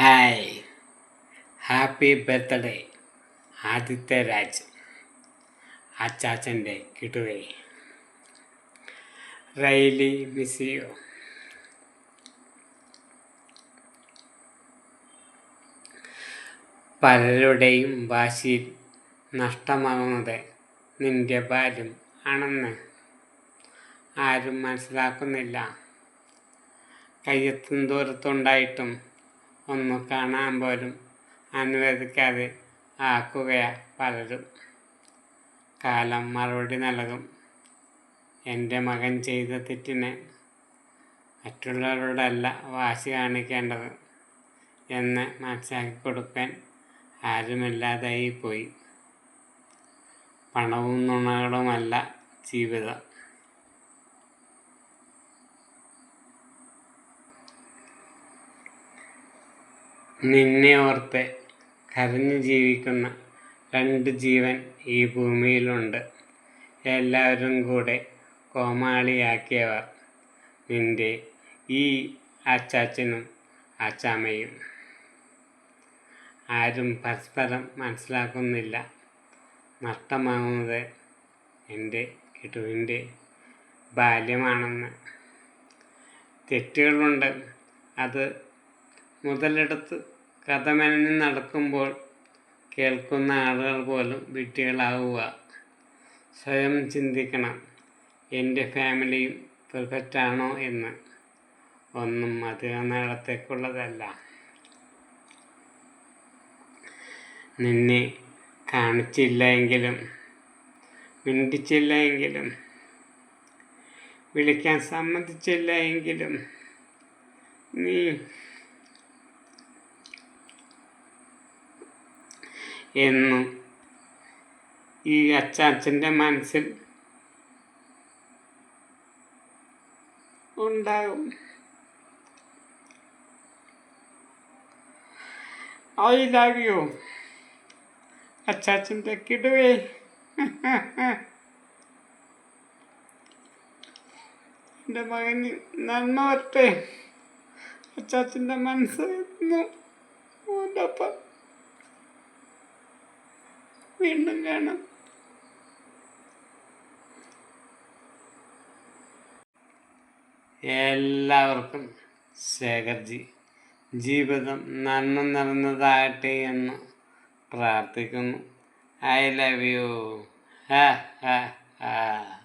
Hi. Happy birthday Aditya Raj അച്ചാച്ചന്റെ കിടുവേ. റൈലി മിസിയോ പലരുടെയും വാശിയിൽ നഷ്ടമാകുന്നത് നിന്റെ ബാല്യം ആണെന്ന് ആരും മനസ്സിലാക്കുന്നില്ല. കയ്യെത്തും ദൂരത്തുണ്ടായിട്ടും ഒന്ന് കാണാൻ പോലും അനുവദിക്കാതെ ആക്കുകയാ പലരും. കാലം മറുപടി നൽകും. എന്റെ മകൻ ചെയ്ത തെറ്റിനെ മറ്റുള്ളവരോടല്ല വാശി കാണിക്കേണ്ടത് എന്ന് മനസ്സിലാക്കി കൊടുക്കാൻ ആരുമില്ലാതായി പോയി പണവും നുണകളുമല്ല ജീവിതം. നിന്നെ ഓർത്ത് കരഞ്ഞു ജീവിക്കുന്ന രണ്ട് ജീവൻ ഈ ഭൂമിയിലുണ്ട്. എല്ലാവരും കൂടെ കോമാളിയാക്കിയവർ നിന്റെ ഈ അച്ചാച്ചനും അച്ചാമ്മയും. ആരും പരസ്പരം മനസ്സിലാക്കുന്നില്ല. നഷ്ടമാകുന്നത് എന്റെ കിട്ടുവിന്റെ ബാല്യമാണെന്ന്. തെറ്റുകളുണ്ട്. അത് മുതലെടുത്ത് കഥ നടക്കുമ്പോൾ കേൾക്കുന്ന ആളുകൾ പോലും വിട്ടികളാവുക സ്വയം ചിന്തിക്കണം. എന്റെ ഫാമിലിയും പെർഫെക്റ്റാണോ എന്ന്. ഒന്നും അധികം നാളത്തേക്കുള്ളതല്ല നിന്നെ കാണിച്ചില്ല എങ്കിലും മിണ്ടിച്ചില്ല എങ്കിലും വിളിക്കാൻ സമ്മതിച്ചില്ല എങ്കിലും നീ എന്നും ഈ അച്ചാച്ചന്റെ മനസ്സിൽ ഉണ്ടാകും. I love you. അച്ചാച്ചന്റെ കിടുവേ. എന്റെ മകന് നന്മ വരട്ടെ. അച്ചാച്ചന്റെ മനസ്സ് ഓന്റെ വീണ്ടും കാണാം. എല്ലാവർക്കും ശേഖർജി ജീവിതം നന്മ നിറഞ്ഞതാകട്ടെ എന്ന് പ്രാർത്ഥിക്കുന്നു. ഐ ലവ് യു ഹാ ഹാ ഹാ